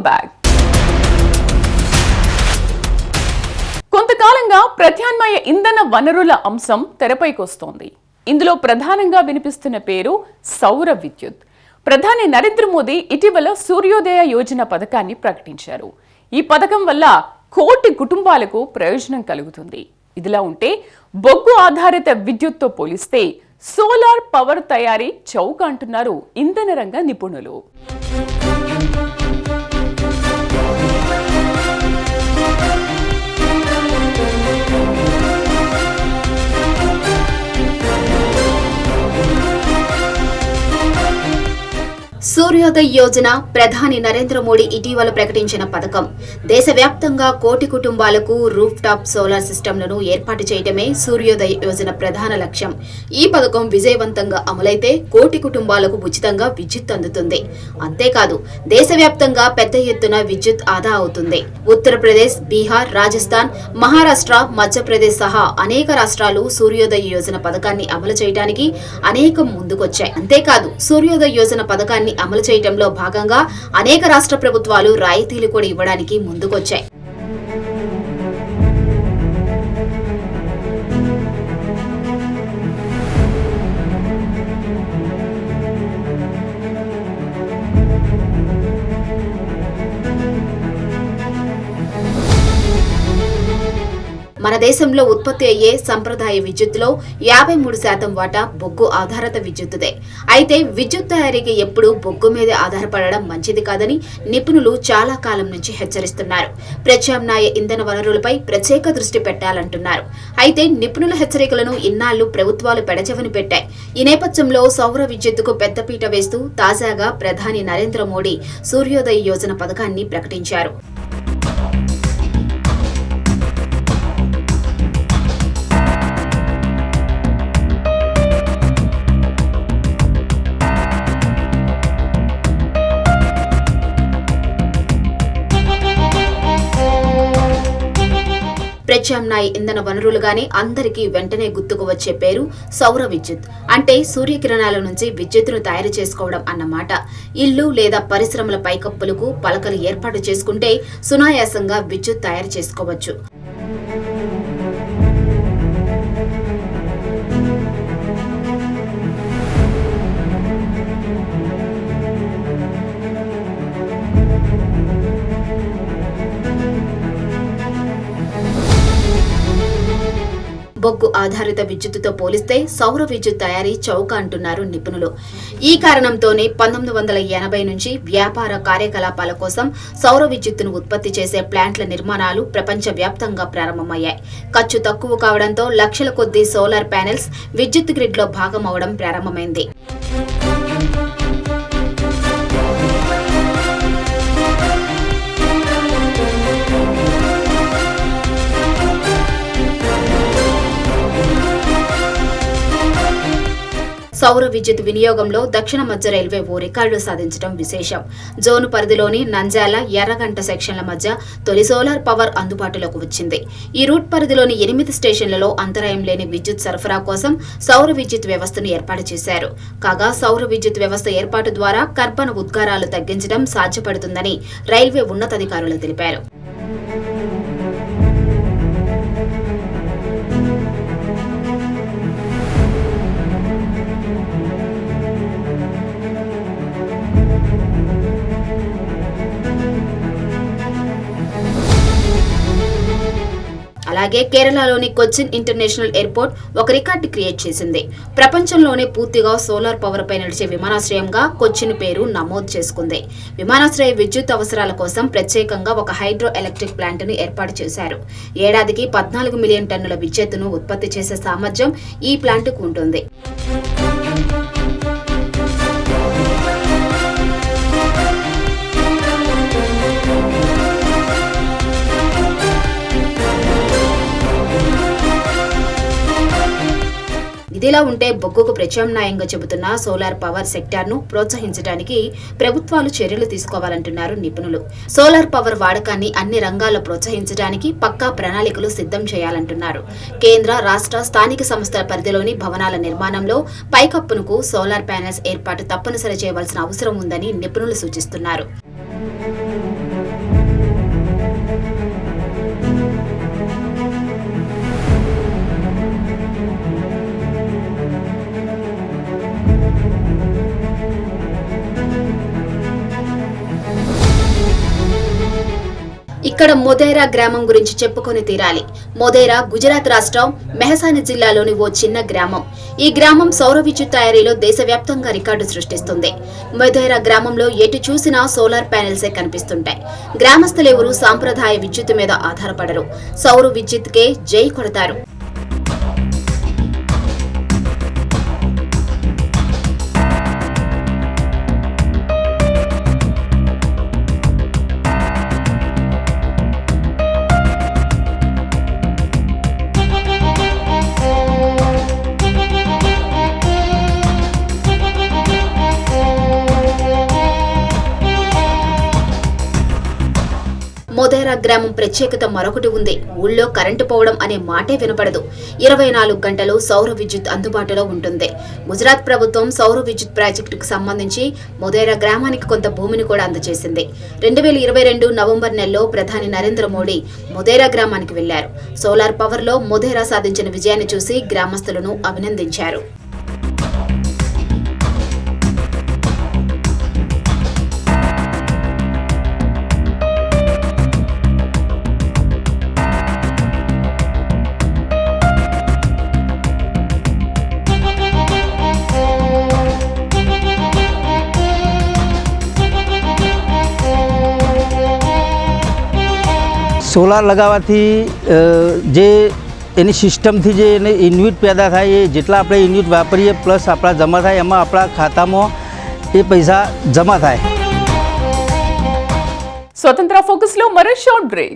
Welcome back కొంతకాలంగా ప్రత్యామ్నాయ ఇంధన వనరుల అంశం తెరపైకొస్తోంది. ఇందులో ప్రధానంగా వినిపిస్తున్న పేరు సౌర విద్యుత్. ప్రధాని నరేంద్ర మోదీ ఇటీవల సూర్యోదయ యోజన పథకాన్ని ప్రకటించారు. ఈ పథకం వల్ల కోటి కుటుంబాలకు ప్రయోజనం కలుగుతుంది. ఇదిలా ఉంటే బొగ్గు ఆధారిత విద్యుత్తో పోలిస్తే సోలార్ పవర్ తయారీ చౌక అంటున్నారు ఇంధన రంగ నిపుణులు. సూర్యోదయ యోజన ప్రధాని నరేంద్ర మోడీ ఇటీవల ప్రకటించిన పథకం. దేశవ్యాప్తంగా కోటి కుటుంబాలకు రూఫ్ టాప్ సోలార్ సిస్టంలను ఏర్పాటు చేయడమే సూర్యోదయ యోజన ప్రధాన లక్ష్యం. ఈ పథకం విజయవంతంగా అమలైతే కోటి కుటుంబాలకు ఉచితంగా విద్యుత్ అందుతుంది. అంతేకాదు దేశవ్యాప్తంగా పెద్ద ఎత్తున విద్యుత్ ఆదా అవుతుంది. ఉత్తరప్రదేశ్ బీహార్ రాజస్థాన్ మహారాష్ట్ర మధ్యప్రదేశ్ సహా అనేక రాష్ట్రాలు సూర్యోదయ యోజన పథకాన్ని అమలు చేయడానికి అనేకం ముందుకొచ్చాయి. అంతేకాదు సూర్యోదయ యోజన పథకాన్ని అమలు చేయడంలో భాగంగా అనేక రాష్ట్ర ప్రభుత్వాలు రాయితీలు కూడా ఇవ్వడానికి ముందుకొచ్చాయి. మన దేశంలో ఉత్పత్తి అయ్యే సంప్రదాయ విద్యుత్తులో యాభై మూడు శాతం వాటా బొగ్గు ఆధారిత విద్యుత్తుదే. అయితే విద్యుత్ తయారీకి ఎప్పుడూ బొగ్గు మీద ఆధారపడడం మంచిది కాదని నిపుణులు చాలా కాలం నుంచి హెచ్చరిస్తున్నారు. ప్రత్యామ్నాయ ఇంధన వనరులపై ప్రత్యేక దృష్టి పెట్టాలంటున్నారు. అయితే నిపుణుల హెచ్చరికలను ఇన్నాళ్ళు ప్రభుత్వాలు పెడచవని పెట్టాయి. ఈ నేపథ్యంలో సౌర విద్యుత్తుకు పెద్దపీట వేస్తూ తాజాగా ప్రధాని నరేంద్ర మోడీ సూర్యోదయ యోజన పథకాన్ని ప్రకటించారు. ప్రత్యామ్నాయ ఇంధన వనరులుగానే అందరికీ వెంటనే గుర్తుకు వచ్చే పేరు సౌర విద్యుత్. అంటే సూర్యకిరణాల నుంచి విద్యుత్తును తయారు చేసుకోవడం అన్నమాట ఇల్లు లేదా పరిశ్రమల పైకప్పులకు పలకలు ఏర్పాటు చేసుకుంటే సునాయాసంగా విద్యుత్ తయారు చేసుకోవచ్చు. బొగ్గు ఆధారిత విద్యుత్తుతో పోలిస్తే సౌర విద్యుత్ తయారీ చౌక అంటున్నారు నిపుణులు. ఈ కారణంతోనే పంతొమ్మిది వందల ఎనభై నుంచి వ్యాపార కార్యకలాపాల కోసం సౌర విద్యుత్తును ఉత్పత్తి చేసే ప్లాంట్ల నిర్మాణాలు ప్రపంచవ్యాప్తంగా ప్రారంభమయ్యాయి. ఖర్చు తక్కువ కావడంతో లక్షల కొద్దీ సోలార్ ప్యానెల్స్ విద్యుత్ గ్రిడ్లో భాగం అవడం ప్రారంభమైంది. సౌర విద్యుత్ వినియోగంలో దక్షిణ మధ్య రైల్వే ఓ రికార్డు సాధించడం విశేషం. జోను పరిధిలోని నంజాల ఎర్రగంట సెక్షన్ల మధ్య తొలి సోలార్ పవర్ అందుబాటులోకి వచ్చింది. ఈ రూట్ పరిధిలోని ఎనిమిది స్టేషన్లలో అంతరాయం లేని విద్యుత్ సరఫరా కోసం సౌర విద్యుత్ వ్యవస్థను ఏర్పాటు చేశారు. కాగా సౌర విద్యుత్ వ్యవస్థ ఏర్పాటు ద్వారా కర్బన ఉద్గారాలు తగ్గించడం సాధ్యపడుతుందని రైల్వే ఉన్నతాధికారులు తెలిపారు. అలాగే కేరళలోని కొచ్చిన్ ఇంటర్నేషనల్ ఎయిర్పోర్ట్ ఒక రికార్డు క్రియేట్ చేసింది. ప్రపంచంలోనే పూర్తిగా సోలార్ పవర్ పై నడిచే విమానాశ్రయంగా కొచ్చిన్ పేరు నమోదు చేసుకుంది. విమానాశ్రయ విద్యుత్ అవసరాల కోసం ప్రత్యేకంగా ఒక హైడ్రో ఎలక్ట్రిక్ ప్లాంట్ను ఏర్పాటు చేశారు. ఏడాదికి పద్నాలుగు మిలియన్ టన్నుల విద్యుత్తును ఉత్పత్తి చేసే సామర్థ్యం ఈ ప్లాంట్కు ఉంటుంది. ఇలా ఉంటే బొగ్గుకు ప్రత్యామ్నాయంగా చెబుతున్న సోలార్ పవర్ సెక్టార్ను ప్రోత్సహించడానికి ప్రభుత్వాలు చర్యలు తీసుకోవాలంటున్నారు నిపుణులు. సోలార్ పవర్ వాడకాన్ని అన్ని రంగాల్లో ప్రోత్సహించడానికి పక్కా ప్రణాళికలు సిద్ధం చేయాలంటున్నారు. కేంద్ర రాష్ట్ర స్థానిక సంస్థల పరిధిలోని భవనాల నిర్మాణంలో పైకప్పునకు సోలార్ ప్యానెల్స్ ఏర్పాటు తప్పనిసరి చేయవలసిన అవసరం ఉందని నిపుణులు సూచిస్తున్నారు. ఇక్కడ మొదేరా గ్రామం గురించి చెప్పుకొని తీరాలి. మొదేరా గుజరాత్ రాష్ట్రం మెహసాని జిల్లాలోని ఓ చిన్న గ్రామం. ఈ గ్రామం సౌర విద్యుత్ తయారీలో దేశవ్యాప్తంగా రికార్డు సృష్టిస్తుంది. మొదేరా గ్రామంలో ఎటు చూసినా సోలార్ ప్యానెల్సే కనిపిస్తుంటాయి. గ్రామస్తులెవరూ సాంప్రదాయ విద్యుత్ మీద ఆధారపడరు. సౌర విద్యుత్కే జై కొడతారు. మొదేరా గ్రామం ప్రత్యేకత మరొకటి ఉంది. ఊళ్ళో కరెంటు పోవడం అనే మాటే వినపడదు. ఇరవై నాలుగు గంటలు సౌర విద్యుత్ అందుబాటులో ఉంటుంది. గుజరాత్ ప్రభుత్వం సౌర విద్యుత్ ప్రాజెక్టుకు సంబంధించి మొదేరా గ్రామానికి కొంత భూమిని కూడా అందజేసింది. రెండు వేల ఇరవై రెండు నవంబర్ నెలలో ప్రధాని నరేంద్ర మోడీ మొదేరా గ్రామానికి వెళ్ళారు సోలార్ పవర్లో మొదేరా సాధించిన విజయాన్ని చూసి గ్రామస్తులను అభినందించారు. સોલાર લગાવવાથી જે એની સિસ્ટમથી જે એને ઇન્વ્યુટ પેદા થાય, એ જેટલા આપણે ઇન્વ્યુટ વાપરીએ પ્લસ આપણા જમા થાય, એમાં આપણા ખાતામાં એ પૈસા જમા થાય. સ્વતંત્ર ફોકસ ફોકસલો મરે શોર્ટ બ્રેક.